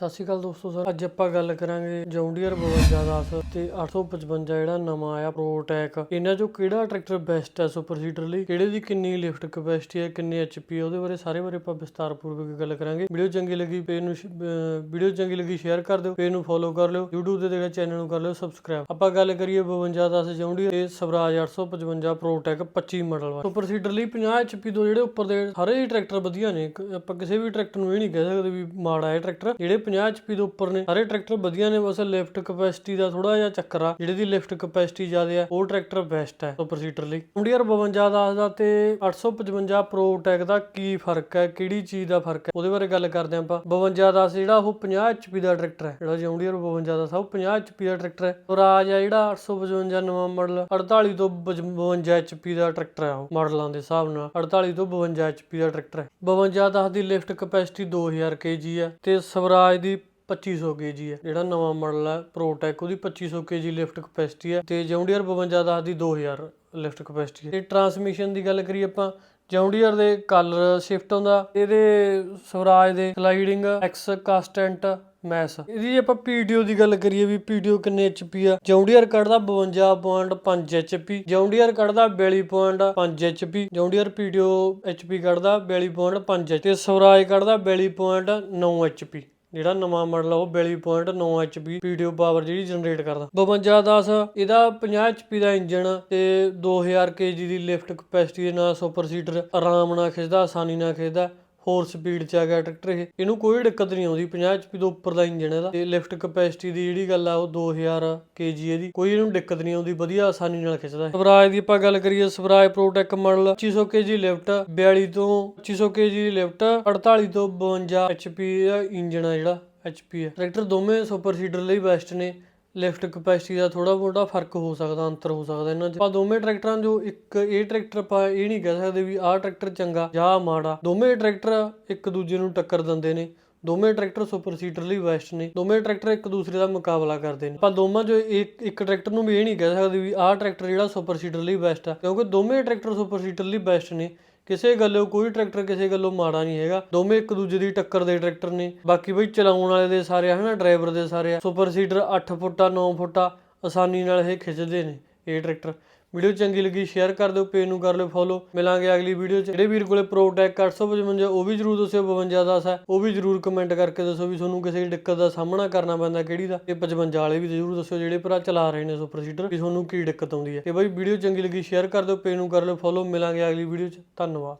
ਸਤਿ ਸ਼੍ਰੀ ਅਕਾਲ ਦੋਸਤੋ ਸਰ। ਅੱਜ ਆਪਾਂ ਗੱਲ ਕਰਾਂਗੇ ਜੌਂਡੀਅਰ 5210 ਤੇ 855 ਜਿਹੜਾ ਨਵਾਂ ਆਇਆ ਪ੍ਰੋਟੈਕ ਇਹਨਾਂ ਚੋਂ ਕਿਹੜਾ ਟਰੈਕਟਰ ਬੈਸਟ ਹੈ ਸੁਪਰ ਸੀਡਰ ਲਈ? ਕਿਹੜੇ ਦੀ ਕਿੰਨੀ ਲਿਫਟ ਕਪੈਸਿਟੀ ਹੈ, ਕਿੰਨੇ ਐਚਪੀ ਉਹਦੇ ਬਾਰੇ ਸਾਰੇ ਬਾਰੇ ਆਪਾਂ ਵਿਸਤਾਰਪੂਰਵਕ ਗੱਲ ਕਰਾਂਗੇ। ਵੀਡੀਓ ਚੰਗੀ ਲੱਗੀ, ਪੇਜ ਨੂੰ ਵੀਡੀਓ ਚੰਗੀ ਲੱਗੀ ਸ਼ੇਅਰ ਕਰ ਦਿਓ, ਪੇਜ ਨੂੰ ਫੋਲੋ ਕਰ ਲਿਓ, YouTube ਤੇ ਜਿਹੜਾ ਚੈਨਲ ਨੂੰ ਕਰ ਲਿਓ ਸਬਸਕ੍ਰਾਈਬ ਆਪਾਂ ਗੱਲ ਕਰੀਏ 5210 ਜੌਂਡੀਅਰ ਤੇ ਸਵਰਾਜ 855 ਪ੍ਰੋਟੈਕ 25 ਮਾਡਲ ਵਾ ਸੁਪਰ ਸੀਡਰ ਲਈ 50 ਐਚਪੀ ਤੋਂ ਜਿਹੜੇ ਉੱਪਰ ਦੇ ਸਾਰੇ ਹੀ ਟਰੈਕਟਰ ਵਧੀਆ ਨੇ। ਆਪਾਂ ਕਿਸੇ ਵੀ ਟਰੈਕਟਰ ਨੂੰ ਇਹ ਨਹੀਂ ਕਹਿ ਸਕਦੇ ਵੀ ਮਾੜਾ ਹੈ ਟਰੈਕਟਰ ਜਿਹੜੇ 50 ਐਚਪੀ ਦੇ ਉੱਪਰ ਨੇ। ਸਾਰੇ ਟਰੈਕਟਰ ਵਧੀਆ ਨੇ, ਬਸ ਲਿਫਟ ਕਪੈਸਿਟੀ ਦਾ ਥੋੜਾ ਜਿਹਾ ਚੱਕਰ ਆ। ਜਿਹੜੇ ਦੀ ਲਿਫਟ ਕਪੈਸਿਟੀ ਜ਼ਿਆਦਾ ਆ, ਉਹ ਟਰੈਕਟਰ ਬੈਸਟ ਹੈ ਸੁਪਰ ਸੀਟਰ ਲਈ। ਜੌਂਡੀਅਰ 5210 ਦਾ ਤੇ 855 ਪ੍ਰੋਟੈਕ ਦਾ ਕੀ ਫ਼ਰਕ ਹੈ ਕਿਹੜੀ ਚੀਜ਼ ਦਾ ਫ਼ਰਕ ਹੈ ਉਹਦੇ ਬਾਰੇ ਗੱਲ ਕਰਦੇ ਹਾਂ ਆਪਾਂ। 5210 ਜਿਹੜਾ ਉਹ 50 ਐਚਪੀ ਦਾ ਟਰੈਕਟਰ ਹੈ ਜਿਹੜਾ ਜੌਂਡੀਅਰ 5210 ਉਹ 50 ਐਚਪੀ ਦਾ ਟਰੈਕਟਰ ਹੈ ਸਵਰਾਜ ਆ ਜਿਹੜਾ 855 ਨਵਾਂ ਮਾਡਲ 48 ਤੋਂ 52 ਐਚਪੀ ਦਾ ਟਰੈਕਟਰ ਹੈ ਉਹ ਮਾਡਲਾਂ ਦੇ ਹਿਸਾਬ ਨਾਲ। 48 ਤੋਂ 52 ਐਚਪੀ ਦਾ ਟਰੈਕਟਰ ਹੈ 5210 ਦੀ ਲਿਫਟ ਕਪੈਸਿਟੀ 2000 kg ਹੈ ਤੇ ਸਵਰਾਜ ਦੀ 2500 kg ਹੈ। ਜਿਹੜਾ ਨਵਾਂ ਮਾਡਲ ਹੈ ਪ੍ਰੋਟੈਕ ਉਹਦੀ 2500 kg ਲਿਫਟ ਕਪੈਸਿਟੀ ਹੈ ਤੇ ਜੌਂਡੀਅਰ 5210 ਦੀ 2000 ਲਿਫਟ ਕਪੈਸਿਟੀ ਹੈ। ਤੇ ਟਰਾਂਸਮਿਸ਼ਨ ਦੀ ਗੱਲ ਕਰੀਏ ਆਪਾਂ ਜੌਂਡੀਅਰ ਦੇ ਕਲਰ ਸ਼ਿਫਟ ਹੁੰਦਾ ਇਹਦੇ ਸਵਰਾਜ ਦੇ ਸਲਾਈਡਿੰਗ ਐਕਸ ਕਾਸਟੈਂਟ ਮੈਸ ਇਹਦੀ ਜੇ ਆਪਾਂ ਪੀਡੀਓ ਦੀ ਗੱਲ ਕਰੀਏ ਵੀ ਪੀਡੀਓ ਕਿੰਨੇ ਐਚਪੀ ਆ ਜੌਂਡੀਅਰ ਕੱਢਦਾ 52.5 ਐਚਪੀ ਜੌਂਡੀਅਰ ਕੱਢਦਾ 42.5 ਐਚਪੀ ਜੌਂਡੀਅਰ ਪੀਡੀਓ ਐਚਪੀ ਕੱਢਦਾ 42.5 ਤੇ ਸਵਰਾਜ ਕੱਢਦਾ 42.9 ਐਚਪੀ ਜਿਹੜਾ ਨਵਾਂ ਮਾਡਲ ਆ, ਉਹ 42.9 ਐਚਪੀ ਪੀਡੀਓ ਪਾਵਰ ਜਿਹੜੀ ਜਨਰੇਟ ਕਰਦਾ। 5210 ਇਹਦਾ 50 ਐਚਪੀ ਦਾ ਇੰਜਨ ਤੇ 2000 kg ਦੀ ਲਿਫਟ ਕਪੈਸਿਟੀ ਦੇ ਨਾਲ ਸੁਪਰ ਸੀਡਰ ਆਰਾਮ ਨਾਲ ਖਿੱਚਦਾ, ਆਸਾਨੀ ਨਾਲ ਖਿੱਚਦਾ। ਹੋਰ ਸਪੀਡ ਚ ਆ ਗਿਆ ਟਰੈਕਟਰ ਇਹ। ਇਹਨੂੰ ਕੋਈ ਦਿੱਕਤ ਨਹੀਂ ਆਉਂਦੀ 50 ਐਚਪੀ ਤੋਂ ਉੱਪਰ ਦਾ ਇੰਜਨ ਇਹਦਾ। ਤੇ ਲਿਫਟ ਕਪੈਸਿਟੀ ਦੀ ਜਿਹੜੀ ਗੱਲ ਆ, ਉਹ 2000 kg ਇਹਦੀ। ਕੋਈ ਇਹਨੂੰ ਦਿੱਕਤ ਨਹੀਂ ਆਉਂਦੀ, ਵਧੀਆ ਆਸਾਨੀ ਨਾਲ ਖਿੱਚਦਾ ਹੈ ਸਵਰਾਜ ਦੀ ਆਪਾਂ ਗੱਲ ਕਰੀਏ, Swaraj Protech model 2500 kg lift 42 ਤੋਂ 2500 kg ਦੀ ਲਿਫਟ 48 ਤੋਂ 52 ਐਚਪੀ ਦਾ ਇੰਜਣ ਆ ਜਿਹੜਾ ਐਚਪੀ ਹੈ ਟਰੈਕਟਰ ਦੋਵੇਂ ਸੁਪਰ ਸੀਡਰ ਲਈ ਬੈਸਟ ਨੇ। ਲਿਫਟ ਕਪੈਸਿਟੀ ਦਾ ਥੋੜਾ ਬਹੁਤਾ ਫ਼ਰਕ ਹੋ ਸਕਦਾ, ਅੰਤਰ ਹੋ ਸਕਦਾ ਇਹਨਾਂ 'ਚ। ਆਪਾਂ ਦੋਵੇਂ ਟਰੈਕਟਰਾਂ ਜੋ ਇੱਕ, ਇਹ ਟਰੈਕਟਰ ਆਪਾਂ ਇਹ ਨਹੀਂ ਕਹਿ ਸਕਦੇ ਵੀ ਆਹ ਟਰੈਕਟਰ ਚੰਗਾ ਜਾਂ ਮਾੜਾ। ਦੋਵੇਂ ਟਰੈਕਟਰ ਇੱਕ ਦੂਜੇ ਨੂੰ ਟੱਕਰ ਦਿੰਦੇ ਨੇ। ਦੋਵੇਂ ਟਰੈਕਟਰ ਸੁਪਰ ਸੀਟਰ ਲਈ ਬੈਸਟ ਨੇ। ਦੋਵੇਂ ਟਰੈਕਟਰ ਇੱਕ ਦੂਸਰੇ ਦਾ ਮੁਕਾਬਲਾ ਕਰਦੇ ਨੇ। ਪਰ ਦੋਵਾਂ ਚੋਂ ਇੱਕ ਇੱਕ ਟਰੈਕਟਰ ਨੂੰ ਵੀ ਇਹ ਨਹੀਂ ਕਹਿ ਸਕਦੇ ਵੀ ਆਹ ਟਰੈਕਟਰ ਜਿਹੜਾ ਸੁਪਰ ਸੀਡਰ ਲਈ ਬੈਸਟ ਆ, ਕਿਉਂਕਿ ਦੋਵੇਂ ਟਰੈਕਟਰ ਸੁਪਰ ਸੀਟਰ ਲਈ ਬੈਸਟ ਨੇ। ਕਿਸੇ ਗੱਲੋਂ ਕੋਈ ਟਰੈਕਟਰ ਕਿਸੇ ਗੱਲੋਂ ਮਾੜਾ ਨਹੀਂ ਹੈਗਾ। ਦੋਵੇਂ ਇੱਕ ਦੂਜੇ ਦੀ ਟੱਕਰ ਦੇ ਟਰੈਕਟਰ ਨੇ। ਬਾਕੀ ਬਈ ਚਲਾਉਣ ਵਾਲੇ ਦੇ ਸਾਰੇ ਹਨਾ? ਡਰਾਈਵਰ ਦੇ ਸਾਰੇ ਆ। ਸੁਪਰ ਸੀਡਰ 8 ਫੁੱਟਾ 9 ਫੁੱਟਾ ਆਸਾਨੀ ਨਾਲ ਇਹ ਖਿੱਚਦੇ ਨੇ, ਇਹ ਟਰੈਕਟਰ। ਵੀਡੀਓ ਚੰਗੀ ਲੱਗੀ ਸ਼ੇਅਰ ਕਰ ਦਿਓ ਪੇਜ ਨੂੰ ਕਰ ਲਿਓ ਫੋਲੋ ਮਿਲਾਂਗੇ ਅਗਲੀ ਵੀਡੀਓ 'ਚ। ਜਿਹੜੇ ਵੀਰ ਕੋਲੇ ਪ੍ਰੋਟੈਕ 855 ਉਹ ਵੀ ਜਰੂਰ ਦੱਸਿਓ 52 10 ਹੈ, ਉਹ ਵੀ ਜਰੂਰ ਕਮੈਂਟ ਕਰਕੇ ਦੱਸੋ ਵੀ ਤੁਹਾਨੂੰ ਕਿਸੇ ਦਿੱਕਤ ਦਾ ਸਾਹਮਣਾ ਕਰਨਾ ਪੈਂਦਾ ਕਿਹੜੀ ਦਾ। ਇਹ 55 ਵਾਲੇ ਵੀ ਜਰੂਰ ਦੱਸਿਓ, ਜਿਹੜੇ ਭਰਾ ਚਲਾ ਰਹੇ ਨੇ ਸੁਪਰਸੀਡਰ ਵੀ ਤੁਹਾਨੂੰ ਕੀ ਦਿੱਕਤ ਆਉਂਦੀ ਹੈ। ਤੇ ਬਾਈ, ਵੀਡੀਓ ਚੰਗੀ ਲੱਗੀ ਸ਼ੇਅਰ ਕਰ ਦਿਓ ਪੇਜ ਨੂੰ ਕਰ ਲਿਓ ਫੋਲੋ ਮਿਲਾਂਗੇ ਅਗਲੀ ਵੀਡੀਓ 'ਚ। ਧੰਨਵਾਦ।